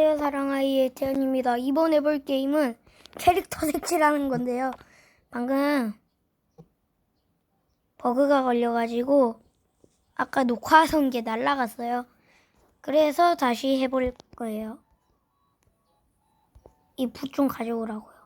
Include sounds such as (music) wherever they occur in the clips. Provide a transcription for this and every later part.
안녕하세요 사랑아이의 태연입니다. 이번 해볼 게임은 캐릭터 색칠하는 건데요. 방금 버그가 걸려가지고 아까 녹화하던 게 날라갔어요. 그래서 다시 해볼 거예요. 이 붓 좀 가져오라고요.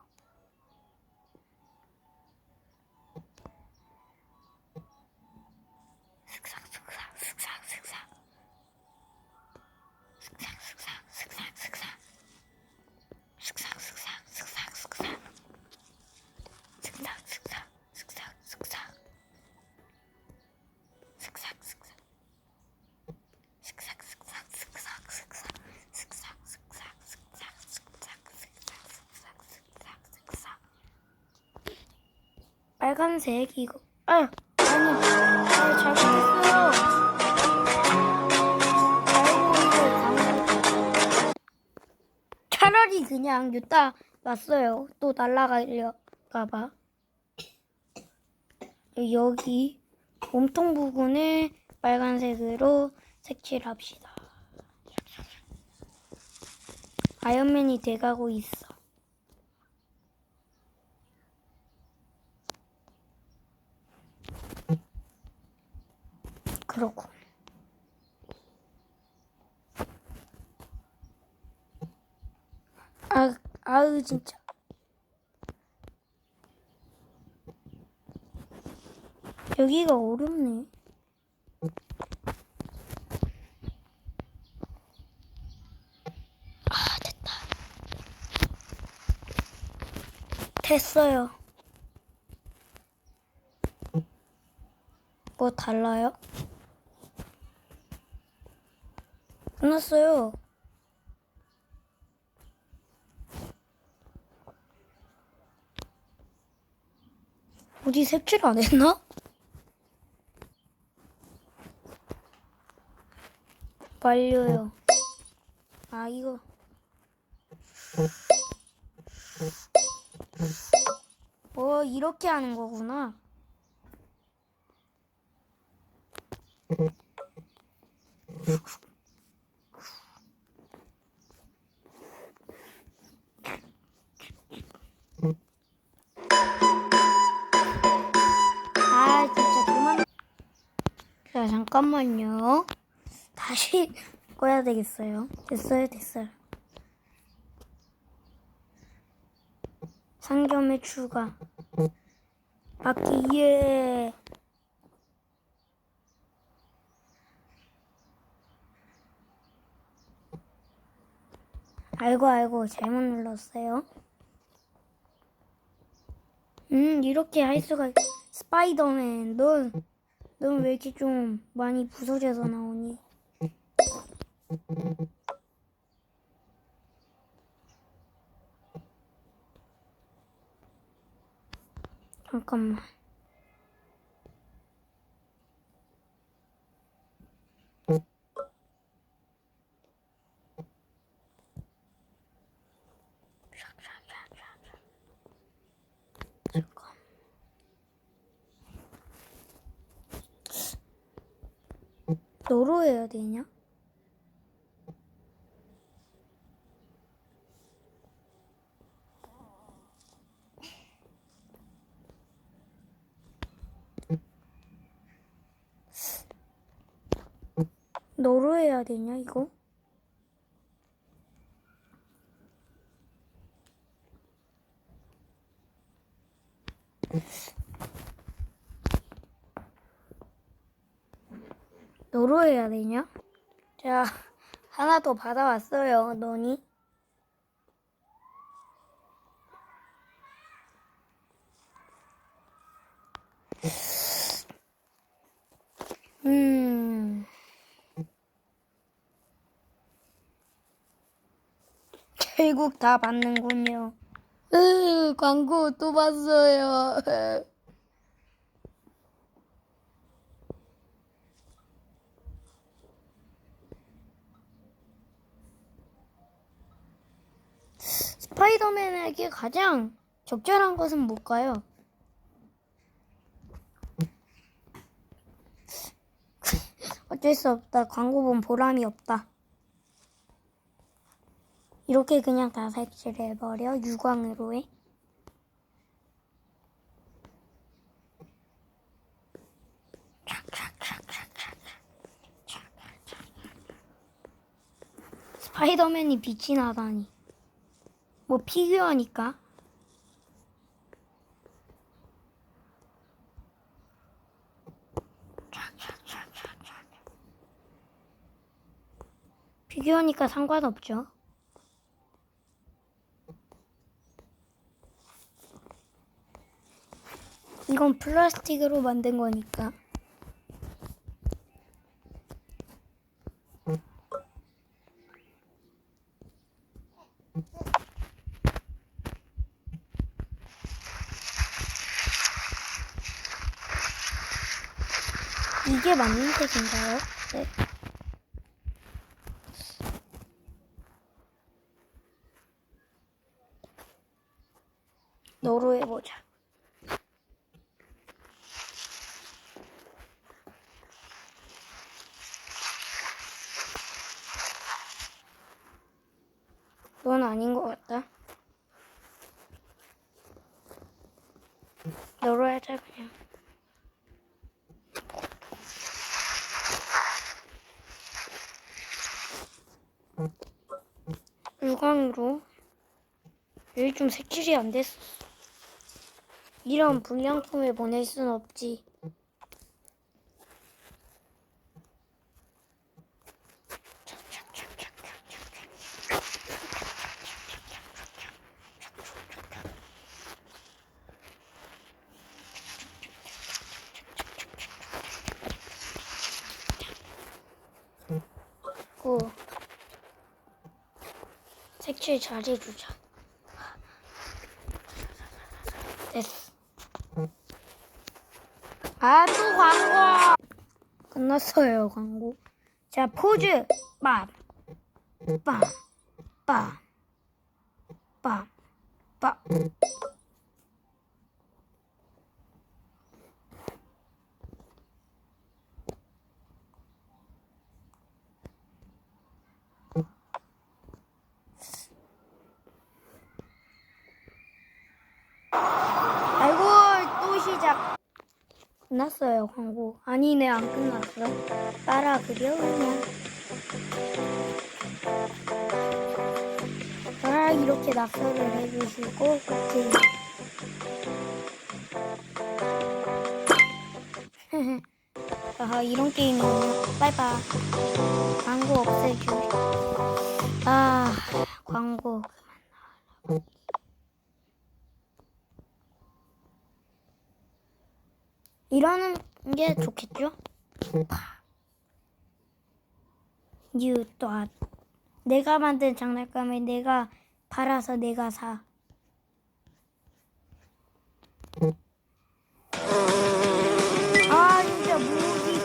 빨간색 이거. 아 아니 아 잘못했어요. 차라리 그냥 유타 놨어요. 또 날라가려까봐. 여기 몸통 부분을 빨간색으로 색칠합시다. 아이언맨이 돼가고 있어 그렇군. 아, 아으 진짜. 여기가 어렵네. 아, 됐다. 됐어요. 뭐 달라요? 끝났어요. 어디 색칠 안 했나? 완료요. 아, 이거. 어, 이렇게 하는 거구나. 잠깐만요. 다시 (laughs) 꺼야 되겠어요. 됐어요, 됐어요. 상점에 추가. 바퀴 예. 알고 알고 잘못 눌렀어요. 음 이렇게 할 수가 있... 스파이더맨 넌 넌 왜 이렇게 좀 많이 부서져서 나오니? 잠깐만. 너로 해야 되냐? 너로 해야 되냐 이거? 너로 해야 되냐? 자, 하나 더 받아왔어요, 너니? 음. 결국 다 받는군요. 으, 광고 또 봤어요. (laughs) 스파이더맨에게 가장 적절한 것은 뭘까요? (laughs) 어쩔 수 없다. 광고 본 보람이 없다. 이렇게 그냥 다 색칠해버려 유광으로 해. 스파이더맨이 빛이 나다니. 뭐 피규어니까. 피규어니까 상관없죠. 이건 플라스틱으로 만든 거니까. 이게 맞는 색인가요? 네. 너로 해보자. 넌 아닌 것 같다. 너로 하자 그냥. 물광으로 여기 좀 색칠이 안 됐어. 이런 불량품을 보낼 순 없지. 고 색칠 잘해주자. 됐어. 아, 또 광고! 끝났어요, 광고. 자, 포즈! 빰! 빰! 빰! 빰! 빰! 아이고, 또 시작. 끝났어요, 광고. 아니네, 안 끝났어. 따라 그려, 그냥. 아, 이렇게 낙서를 해주시고, 오케이. (laughs) 아, 이런 게임이군요. 빠이빠이. 광고 없애줘. 아, 광고. 이러는 게 좋겠죠? You thought. 내가 만든 장난감을 내가 팔아서 내가 사. 아 진짜 무기.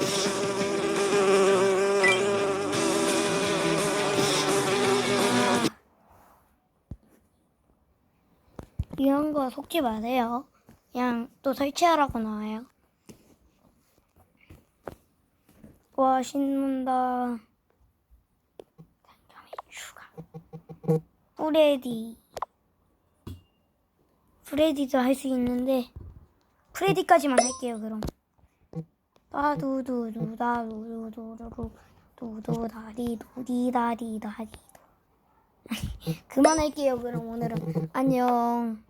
이런 거 속지 마세요. 그냥 또 설치하라고 나와요. 와 신문다. 단점이 추가. 프레디. 프레디도 할 수 있는데 프레디까지만 할게요 그럼. 따두두두 다두두두두 두두다리 두디다리 다리. 그만할게요 그럼 오늘은 안녕.